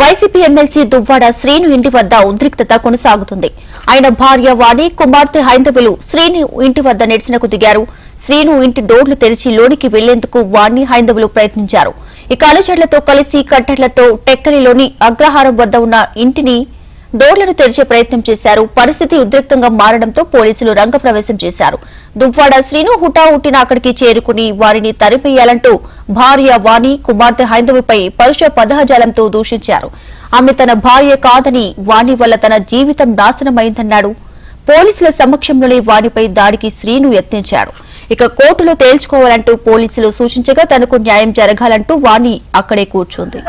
YCP MLC Duvvada Srinu ఇంటి వద్ద ఉద్రిక్తత కొనసాగుతుంది. ఆయన భార్య వాణి కుమార్తె హైందవులు శ్రీను ఇంటి వద్ద నిరసనకు దిగారు. శ్రీను ఇంటి డోర్లు తెరిచి లోనికి వెళ్ళేందుకు వాణి హైందవులు ప్రయత్నించారు. ఇక అలజడులతో కలిసి కట్టెలతో టెక్కలిలోని అగ్రహారం వద్ద ఉన్న ఇంటిని డోర్లను తెరిచే ప్రయత్నం చేశారు. పరిస్థితి ఉద్రిక్తంగా మారడంతో పోలీసులు రంగప్రవేశం చేశారు. దువ్వాడ శ్రీను హుటాహుటిన అక్కడికి చేరుకుని వారిని తరిపేయాలంటూ భార్య వాణి కుమార్తె హైందవిపై పరుష పదహజాలంతో దూషించారు. ఆమె తన భార్య కాదని వాణి వల్ల తన జీవితం నాశనమైందన్నాడు. పోలీసుల సమక్షంలోనే వాణిపై దాడికి శ్రీను యత్నించాడు. ఇక కోర్టులో తేల్చుకోవాలంటూ పోలీసులు సూచించగా తనకు న్యాయం జరగాలంటూ వాణి అక్కడే కూర్చుంది.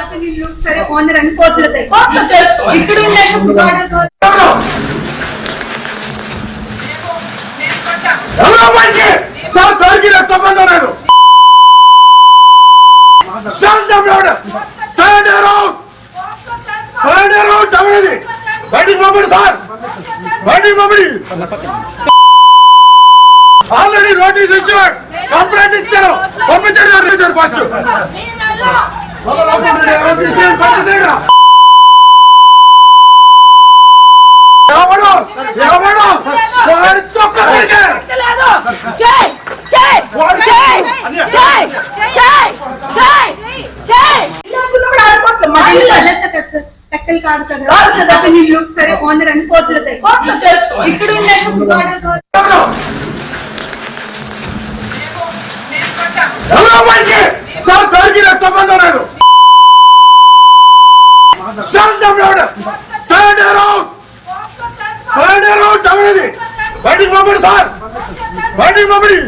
బయటికి పంపండి సార్ బయటికి పంపండి ఆల్రెడీ నోటీస్ ఇచ్చాడు కంప్లైంట్ ఇచ్చారు. పంపించారు ఫస్ట్. ఎవడు ఎవడు వాడి చొక్క సరే ఓనర్ అని కోర్టులో ఇక్కడ ఉండే ఎవరు? ఎవరో సార్ దొరికి నాకు సంబంధం లేదు బయటికి పంపండి సార్. బయటికి పంపండి.